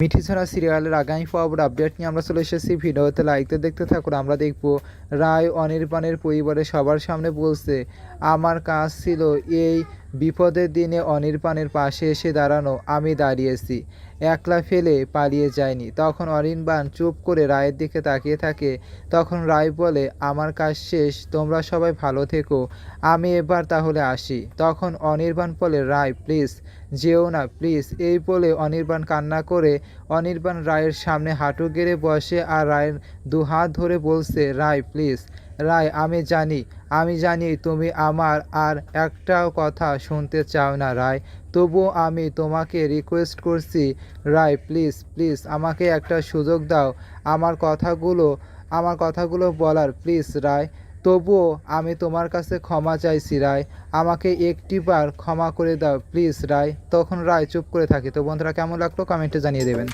মিঠিছড়া সিরিয়ালের আগামী ফবর আপডেট নিয়ে আমরা চলে এসেছি। ভিডিওতে লাইকতে দেখতে থাকুন, আমরা দেখব রায় অনির্বাণের পরিবারের সবার সামনে বলছে, আমার কাজ ছিল এই বিপদের দিনে অনির্বাণের পাশে এসে দাঁড়ানো আমি দাঁড়িয়েছি। একলা ফেলে পালিয়ে যায়নি তখন অনির্বাণ চুপ করে রায়ের দিকে তাকিয়ে থাকে। তখন রায় বলে, আমার কাজ শেষ, তোমরা সবাই ভালো থেকো, আমি এবার তাহলে আসি। তখন অনির্বাণ বলে, রায়, প্লিজ, যেও না, প্লিজ। এই বলে অনির্বাণ কান্না করে অনির্বাণ রায়ের সামনে হাঁটু গেড়ে বসে আর রায়ের দু হাত ধরে বলছে, রায়, প্লিজ, রায়, আমি জানি আমি জানি তুমি আমার আর একটাও কথা শুনতে চাও না, রায়। তবু আমি তোমাকে রিকোয়েস্ট করছি, রায় প্লিজ প্লিজ আমাকে একটা সুযোগ দাও। আমার কথাগুলো আমার কথাগুলো বলার প্লিজ রায়। তবুও আমি তোমার কাছে ক্ষমা চাইছি, রায়। আমাকে একটিবার ক্ষমা করে দাও প্লিজ রায়। তখন রায় চুপ করে থাকে। তো বন্ধুরা, কেমন লাগল? কমেন্টে জানিয়ে দেবেন।